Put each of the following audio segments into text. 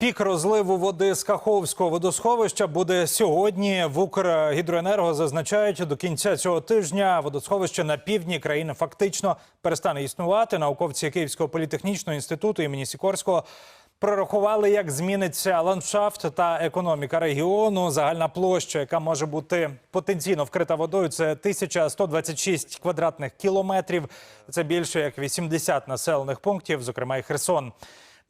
Пік розливу води з Каховського водосховища буде сьогодні. В Укргідроенерго зазначають, до кінця цього тижня водосховище на півдні країни фактично перестане існувати. Науковці Київського політехнічного інституту імені Сікорського прорахували, як зміниться ландшафт та економіка регіону. Загальна площа, яка може бути потенційно вкрита водою, це 1126 квадратних кілометрів. Це більше як 80 населених пунктів, зокрема і Херсон.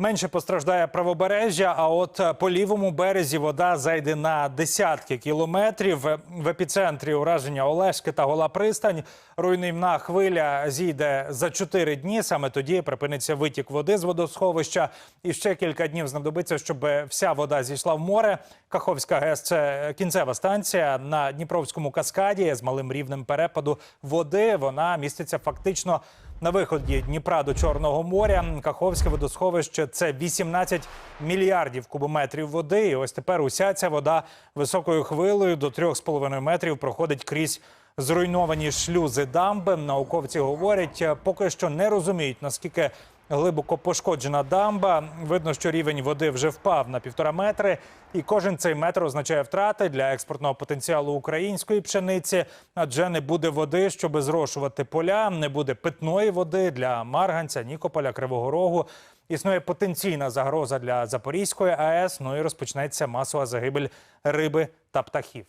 Менше постраждає правобережжя, а от по лівому березі вода зайде на десятки кілометрів. В епіцентрі ураження Олешки та Гола Пристань руйнівна хвиля зійде за чотири дні. Саме тоді припиниться витік води з водосховища. І ще кілька днів знадобиться, щоб вся вода зійшла в море. Каховська ГЕС – це кінцева станція на Дніпровському каскаді з малим рівнем перепаду води. Вона міститься фактично на виході Дніпра до Чорного моря Каховське водосховище це 18 мільярдів кубометрів води. І ось тепер уся ця вода високою хвилею до 3,5 метрів проходить крізь зруйновані шлюзи дамби. Науковці говорять, поки що не розуміють наскільки глибоко пошкоджена дамба. Видно, що рівень води вже впав на півтора метри, і кожен цей метр означає втрати для експортного потенціалу української пшениці, адже не буде води, щоб зрошувати поля, не буде питної води для Марганця, Нікополя, Кривого Рогу. Існує потенційна загроза для Запорізької АЕС. Ну і розпочнеться масова загибель риби та птахів.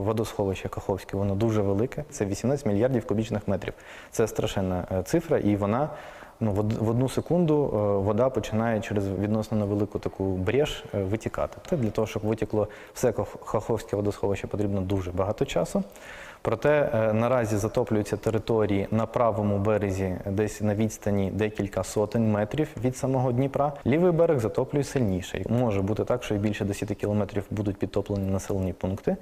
Водосховище Каховське, воно дуже велике. Це 18 мільярдів кубічних метрів. Це страшенна е, цифра, і вона ну, в одну секунду е, вода починає через відносно невелику таку брєш е, витікати. Це для того, щоб витікло все Каховське водосховище, потрібно дуже багато часу. Проте наразі затоплюються території на правому березі, десь на відстані декілька сотень метрів від самого Дніпра. Лівий берег затоплює сильніше. Може бути так, що і більше 10 кілометрів будуть підтоплені населені пункти.